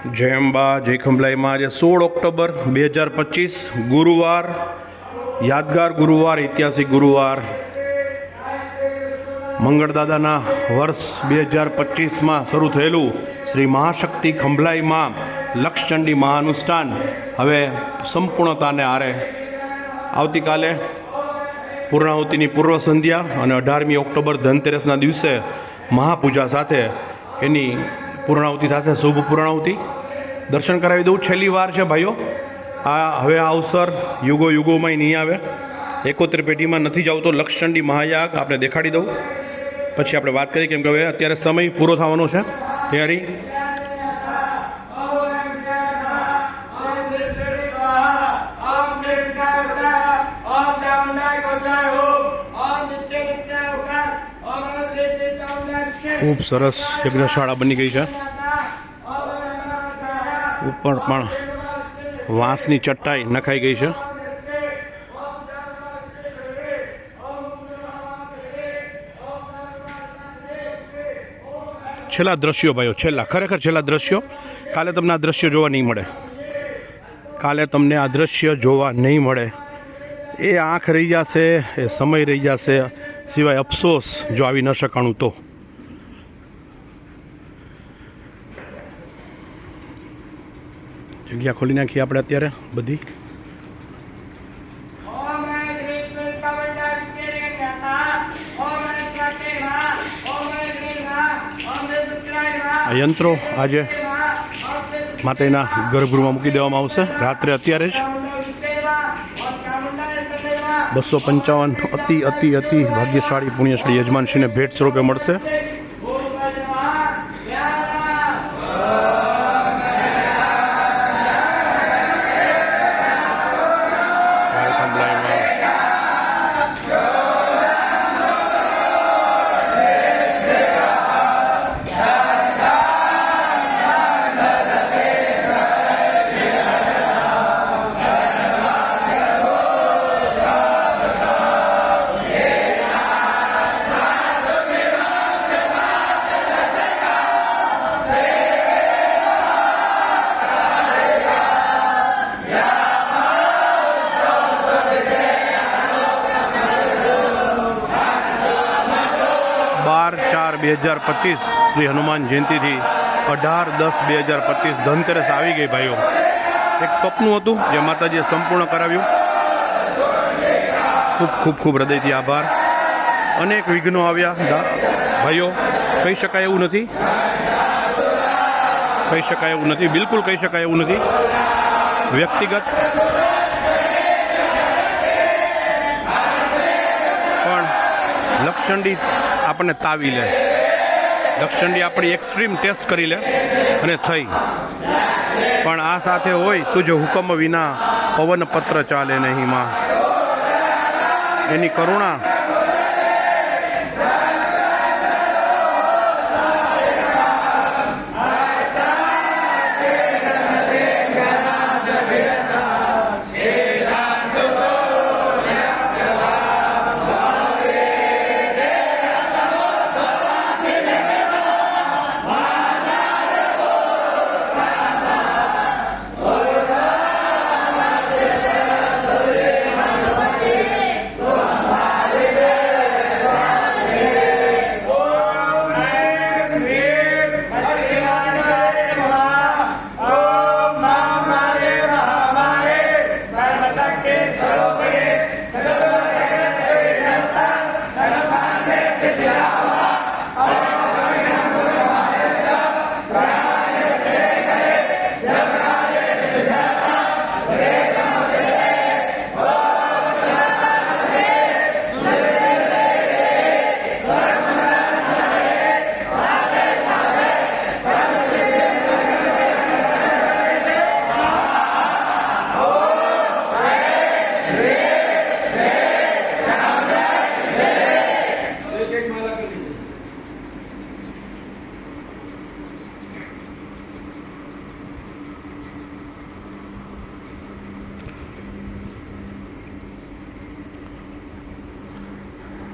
જય અંબા, જય ખંભલાઈમાં આજે સોળ ઓક્ટોબર બે હજાર પચીસ, ગુરુવાર, યાદગાર ગુરુવાર, ઐતિહાસિક ગુરુવાર. મંગળદાદાના વર્ષ બે હજાર પચીસમાં શરૂ થયેલું શ્રી મહાશક્તિ ખંભલાઈમાં લક્ષચંડી મહાનુષ્ઠાન. હવે સંપૂર્ણતાને આરે આવતીકાલે પૂર્ણાહુતિની પૂર્વ સંધ્યા અને અઢારમી ઓક્ટોબર ધનતેરસના દિવસે મહાપૂજા સાથે એની પૂર્ણાહુતિ થશે, શુભ પૂર્ણાહુતિ. દર્શન કરાવી દઉં. છેલ્લી વાર છે ભાઈઓ. આ હવે આ અવસર યુગો યુગોમાં નહીં આવે. એકોતેર પેઢીમાં નથી જ તો લક્ષચંડી મહાયાગ. આપણે દેખાડી દઉં. પછી આપણે વાત કરીએ, કેમ કે હવે અત્યારે સમય પૂરો થવાનો છે. તૈયારી. ખૂબ સરસ યજ્ઞશાળા બની ગઈ છે. ઉપર પણ વાંસની ચટ્ટાઈ નખાઈ ગઈ છે. છેલ્લા દ્રશ્યો ભાઈઓ, છેલ્લા, ખરેખર છેલ્લા દ્રશ્યો. કાલે તમને આ દ્રશ્ય જોવા નહીં મળે. કાલે તમને આ દ્રશ્ય જોવા નહીં મળે. એ આંખ રહી જશે, એ સમય રહી જશે. સિવાય અફસોસ જો આવી ન શકાણું તો. જગ્યા ખોલી નાખીએ આપણે અત્યારે બધી આ યંત્રો આજે માતાના ગર્ભગૃહમાં મૂકી દેવામાં આવશે રાત્રે અત્યારે જ બસો પંચાવન અતિ અતિ અતિ ભાગ્યશાળી પુણ્યશ્રી યજમાનશ્રીને ભેટ સ્વરૂપે મળશે બે હજાર પચીસ શ્રી હનુમાન જયંતિથી અઢાર દસ બે હજાર પચીસ ધનતેરસ આવી ગઈ ભાઈઓ. એક સ્વપ્ન હતું જે માતાજીએ સંપૂર્ણ કરાવ્યું. ખૂબ ખૂબ ખૂબ હૃદયથી આભાર. અનેક વિઘ્નો આવ્યા. ભાઈઓ, કહી શકાય એવું નથી. કહી શકાય એવું નથી. બિલકુલ કહી શકાય એવું નથી. વ્યક્તિગત. પણ લક્ષચંડી આપણને તાવી લે. લક્ષચંડી આપણી એક્સ્ટ્રીમ ટેસ્ટ કરી લે અને થઈ. પણ આ સાથે હોય તુજો હુકમ વિના પવન પત્ર ચાલે નહીં માં. એની કરુણા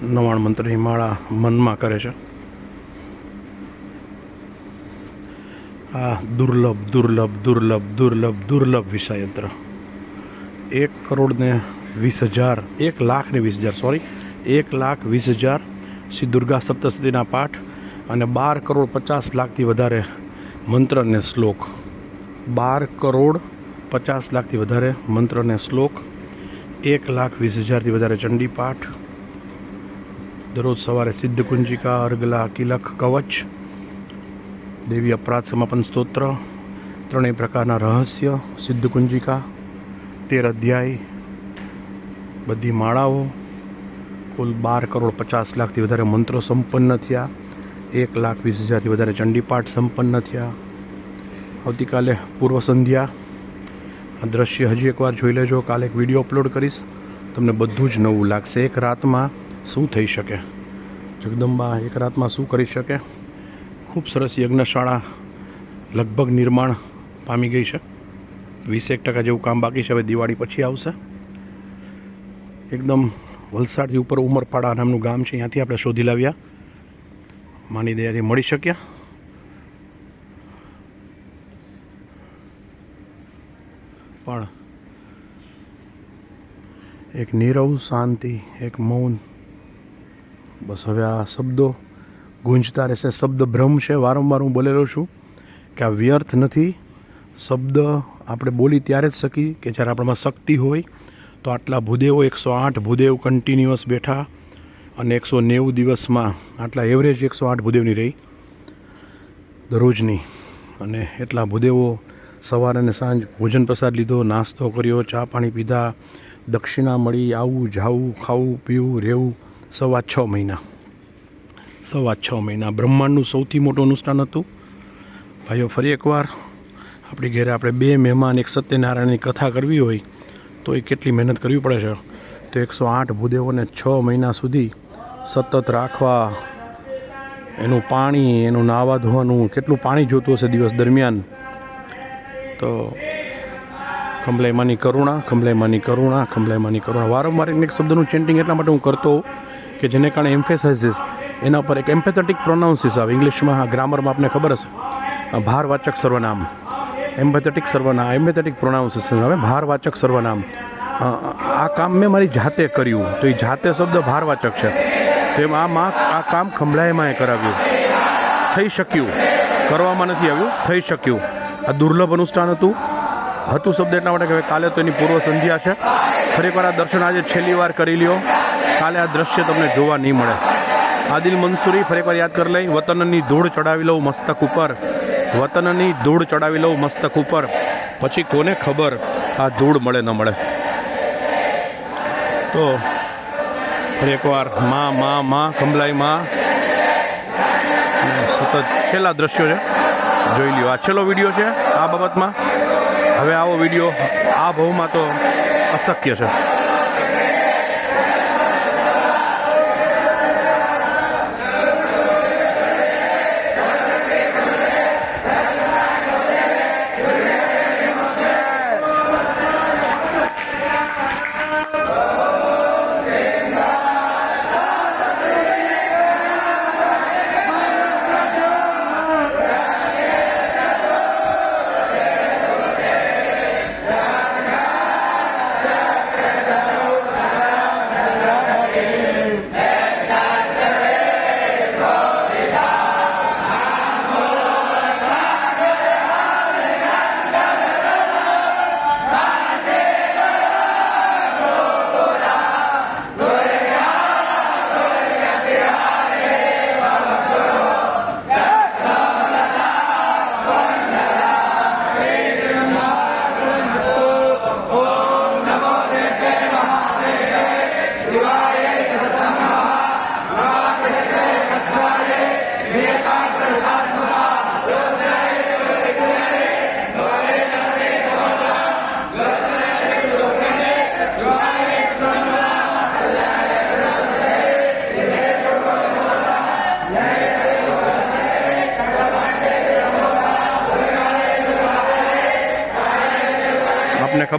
નવાણ મંત્રની માળા મનમાં કરે છે. આ દુર્લભ દુર્લભ દુર્લભ દુર્લભ દુર્લભ વિષયંત્ર એક કરોડને વીસ હજાર, એક લાખને વીસ હજાર સોરી એક લાખ વીસ હજાર શ્રી દુર્ગા સપ્તસતીના પાઠ અને બાર કરોડ પચાસ લાખથી વધારે મંત્ર અને શ્લોક. બાર કરોડ પચાસ લાખથી વધારે મંત્ર અને શ્લોક. એક લાખ વીસ હજારથી વધારે ચંડી પાઠ. દરરોજ સવારે સિદ્ધ કુંજિકા અર્ગલા કિલક કવચ, દેવી અપરાધ સમાપન સ્તોત્ર, ત્રણેય પ્રકારના રહસ્ય સિદ્ધ કુંજિકા તેર અધ્યાય, બધી માળાઓ, કુલ બાર કરોડ પચાસ લાખથી વધારે મંત્રો સંપન્ન થયા, એક લાખ વીસ હજારથી વધારે ચંડીપાઠ સંપન્ન થયા. આવતીકાલે પૂર્વ સંધ્યા. આ દ્રશ્ય હજી એકવાર જોઈ લેજો, કાલે એક વીડિયો અપલોડ કરીશ. તમને બધું જ નવું લાગશે. એક રાતમાં શું થઈ શકે? જગદંબા એક રાતમાં શું કરી શકે? ખૂબ સરસ યજ્ઞશાળા લગભગ નિર્માણ પામી ગઈ છે. વીસેક ટકા જેવું કામ બાકી છે. હવે દિવાળી પછી આવશે. એકદમ વલસાડથી ઉપર ઉમરપાડા નામનું ગામ છે. ત્યાંથી આપણે શોધી લાવ્યા. માની દયાથી મળી શક્યા. પણ એક નીરવ શાંતિ, એક મૌન બસ હવે આ શબ્દો ગુંજતા રહેશે. શબ્દ ભ્રમ છે. વારંવાર હું બોલેલો છું કે આ વ્યર્થ નથી. શબ્દ આપણે બોલી ત્યારે જ શકી કે જ્યારે આપણામાં શક્તિ હોય તો આટલા ભૂદેવો, એકસો આઠ ભૂદેવ કન્ટિન્યુઅસ બેઠા અને એકસો નેવું દિવસમાં આટલા એવરેજ એકસો આઠ ભૂદેવની રહી. દરરોજની. અને એટલા ભૂદેવો સવાર અને સાંજ ભોજન પ્રસાદ લીધો, નાસ્તો કર્યો, ચા પાણી પીધા, દક્ષિણા મળી આવવું જાવું, ખાવું, પીવું, રહેવું. સવા છ મહિના. સવા છ મહિના. બ્રહ્માંડનું સૌથી મોટું અનુષ્ઠાન હતું. ભાઈઓ, ફરી એકવાર આપણી ઘેરે આપણે બે મહેમાન, એક સત્યનારાયણની કથા કરવી હોય, તો એ કેટલી મહેનત કરવી પડે છે? તો એકસો આઠ ભૂદેવોને છ મહિના સુધી સતત રાખવા, એનું પાણી, એનું નાવા ધોવાનું, કેટલું પાણી જોતું હશે દિવસ દરમિયાન? તો ખંભલાઈમાની કરુણા ખંભલાઈમાની કરુણા ખંભલાઈમાની કરુણા. વારંવાર એક શબ્દનું ચેન્ટિંગ એટલા માટે હું કરતો કે જેને કારણે એમ્ફેસાઇઝિસ એના ઉપર એક એમ્પેથેટિક પ્રોનાઉન્સિસ આવે. ઇંગ્લિશમાં ગ્રામરમાં આપને ખબર હશે. ભારવાચક સર્વનામ. એમ્પેથેટિક સર્વનામ એમ્પેથેટિક પ્રોનાઉન્સિસ આવે. ભારવાચક સર્વનામ. આ કામ મેં મારી જાતે કર્યું. તો એ જાતે શબ્દ ભારવાચક છે. તો એમ આ માં, આ કામ ખંભળાયમાં એ કરાવ્યું. થઈ શક્યું. કરવામાં નથી આવ્યું. થઈ શક્યું. આ દુર્લભ અનુષ્ઠાન હતું. હતું શબ્દ એટલા માટે કે કાલે તો એની પૂર્વ સંધ્યા છે. ખરેખર આ દર્શન આજે છેલ્લી વાર કરી લ્યો. કાલે આ દ્રશ્ય તમને જોવા નહીં મળે. આદિલ મંસૂરી ફરીવાર યાદ કરી લઈ, વતનની ધૂળ ચડાવી લઉં મસ્તક ઉપર. વતનની ધૂળ ચડાવી લઉં મસ્તક ઉપર. પછી કોને ખબર આ ધૂળ મળે ન મળે? તો ફરી એકવારમાં માં માં, કમલાઈ માં. સતત છેલ્લા દ્રશ્યો છે. જોઈ લ્યો, આ છેલ્લો વીડિયો છે આ બાબતમાં. હવે આવો વીડિયો આ ભાવમાં તો અશક્ય છે.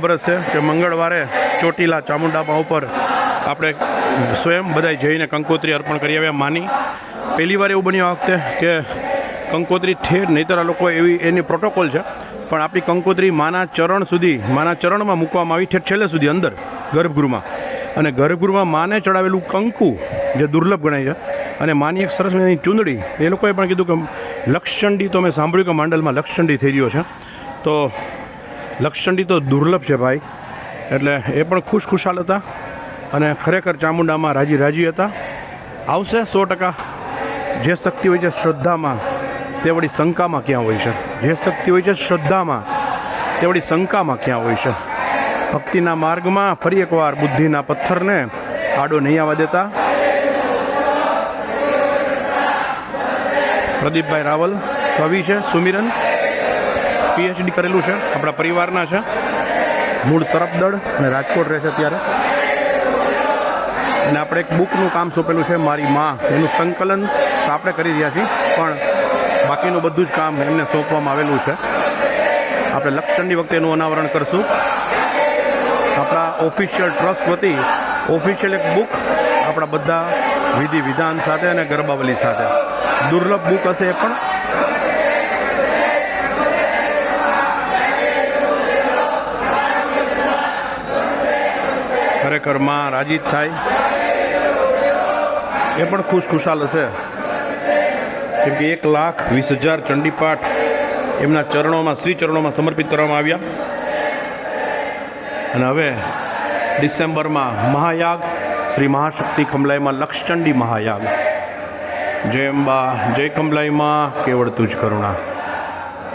ખબર જ છે કે મંગળવારે ચોટીલા ચામુંડામાં ઉપર આપણે સ્વયં બધાય જઈને કંકોત્રી અર્પણ કરી આવ્યા. માની, પહેલી વાર એવું બન્યું આ વખતે કે કંકોત્રી ઠેર, નહીતર લોકો એવી, એની પ્રોટોકોલ છે. પણ આપણી કંકોત્રી માના ચરણ સુધી, માના ચરણમાં મૂકવામાં આવી ઠેર છેલ્લે સુધી અંદર, ગર્ભગૃહમાં. અને ગર્ભગૃહમાં માને ચડાવેલું કંકુ, જે દુર્લભ ગણાય છે. અને માની એક સરસ મજાની ચૂંદડી. એ લોકોએ પણ કીધું કે લક્ષચંડી, તો મેં સાંભળ્યું કે માંડલમાં લક્ષચંડી થઈ રહ્યો છે. તો લક્ષચંડી તો દુર્લભ છે ભાઈ. એટલે એ પણ ખુશ ખુશાલ હતા અને ખરેખર ચામુંડામાં રાજી રાજી હતા. આવશે સો ટકા. જે શક્તિ હોય છે શ્રદ્ધામાં તે વળી શંકામાં ક્યાં હોય છે? જે શક્તિ હોય છે શ્રદ્ધામાં તે વળી શંકામાં ક્યાં હોય છે? ભક્તિના માર્ગમાં ફરી એકવાર બુદ્ધિના પથ્થરને આડો નહીં આવવા દેતા. પ્રદીપભાઈ રાવલ, કવિ છે સુમિરન. પીએચડી કરેલું છે, આપણા પરિવારના છે. મૂળ સરપદળ અને રાજકોટ રહે છે અત્યારે અને આપણે એક બુકનું કામ સોંપેલું છે, મારી માં. એનું સંકલન તો આપણે કરી રહ્યા છીએ, પણ બાકીનું બધું જ કામ એમને સોંપવામાં આવેલું છે. આપણે લક્ષણની વખતે એનું અનાવરણ કરશું. આપણા ઓફિશિયલ ટ્રસ્ટ વતી ઓફિશિયલ એક બુક આપણા બધા વિધિ વિધાન સાથે અને ગરબાવલી સાથે. દુર્લભ બુક હશે એ પણ ખરેખર રાજી થાય. એ પણ ખુશ ખુશાલ હશે. કેમ એક લાખ વીસ હજાર ચંડીપાઠ એમના ચરણોમાં, શ્રી ચરણોમાં સમર્પિત કરવામાં આવ્યા. અને હવે ડિસેમ્બરમાં મહાયાગ, શ્રી મહાશક્તિ કમલાઈમાં લક્ષચંડી મહાયાગ. જય અંબા, જય કમલાઈમાં કેવળ તુજ કરુણા.